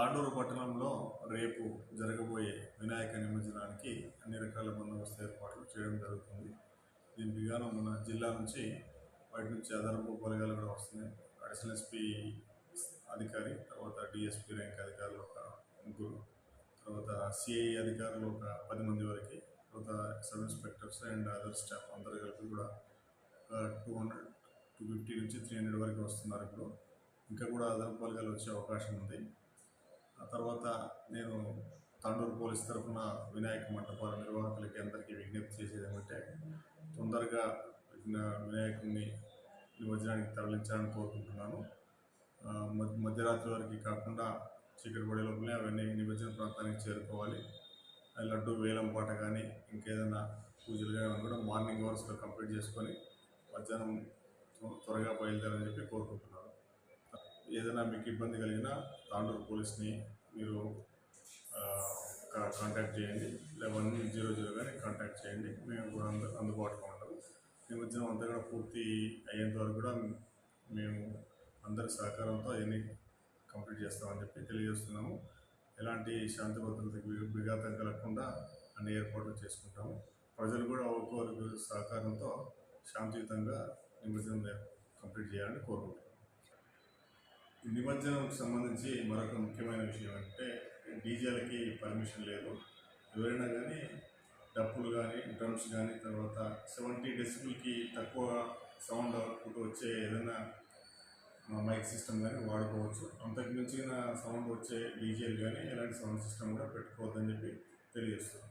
తాండూరు పట్టణంలో రేపు జరగబోయే వినాయక నిమజ్జనానికి అన్ని రకాల బందోబస్తు ఏర్పాట్లు చేయడం జరుగుతుంది. దీనికి గాను మన జిల్లా నుంచి బయట నుంచి అదనపు బలగాలు కూడా వస్తున్నాయి. అడిషనల్ ఎస్పీ అధికారి తర్వాత డిఎస్పీ ర్యాంక్ అధికారులు ఒక ముగ్గురు తర్వాత సిఐ అధికారులు ఒక పది మంది వరకు తర్వాత sub inspectors and other staff అందరు కలిపి కూడా టూ హండ్రెడ్ టూ ఫిఫ్టీ నుంచి త్రీ హండ్రెడ్ వరకు వస్తున్నారు ఇప్పుడు. ఇంకా కూడా అదనపు బలగాలు వచ్చే అవకాశం ఉంది. ఆ తర్వాత నేను తాండూరు పోలీస్ తరఫున వినాయక మంటపాల నిర్వాహకులకి అందరికీ విజ్ఞప్తి చేసేది ఏమంటే తొందరగా వినాయకుడిని నిమజ్జనానికి తరలించాలని కోరుకుంటున్నాను. మధ్య మధ్యరాత్రి వరకు కాకుండా చీకటి పడే లోపలే అవన్నీ నిమజ్జన ప్రాంతానికి చేరుకోవాలి. ఆ లడ్డు వేలం పాట కానీ ఇంకేదైనా పూజలు కానీ కూడా మార్నింగ్ అవర్స్లో కంప్లీట్ చేసుకొని మధ్యాహ్నం త్వరగా బయలుదేరని చెప్పి కోరుకుంటున్నాను. ఏదైనా మీకు ఇబ్బంది కలిగినా తాండూరు పోలీస్ని మీరు కా- కాంటాక్ట్ చేయండి. లెవెన్ జీరో జీరో కానీ కాంటాక్ట్ చేయండి. మేము కూడా అందు అందుబాటులో ఉంటాము నిమజ్జనం అంతా కూడా పూర్తి అయ్యేంత వరకు కూడా మేము అందరి సహకారంతో అవన్నీ కంప్లీట్ చేస్తామని చెప్పి తెలియజేస్తున్నాము. ఎలాంటి శాంతి భద్రతకి విఘాతం కలగకుండా అన్ని ఏర్పాట్లు చేసుకుంటాము. ప్రజలు కూడా ఒక్కొక్కరి సహకారంతో శాంతియుతంగా నిమజ్జనం కంప్లీట్ చేయాలని కోరుకుంటాం నిమజ్జనంకి సంబంధించి మరొక ముఖ్యమైన విషయం అంటే డీజేలకి పర్మిషన్ లేదు. ఎవరైనా కానీ డప్పులు కానీ డ్రమ్స్ కానీ తర్వాత సెవెంటీ డెసిబుల్కి తక్కువ సౌండ్ అవుట్పుట్ వచ్చే ఏదైనా మైక్ సిస్టమ్ కానీ వాడుకోవచ్చు. అంతకు మించిన సౌండ్ వచ్చే డీజేలు కానీ ఎలాంటి సౌండ్ సిస్టమ్ కూడా పెట్టుకోవద్దని చెప్పి తెలియజేస్తున్నాం.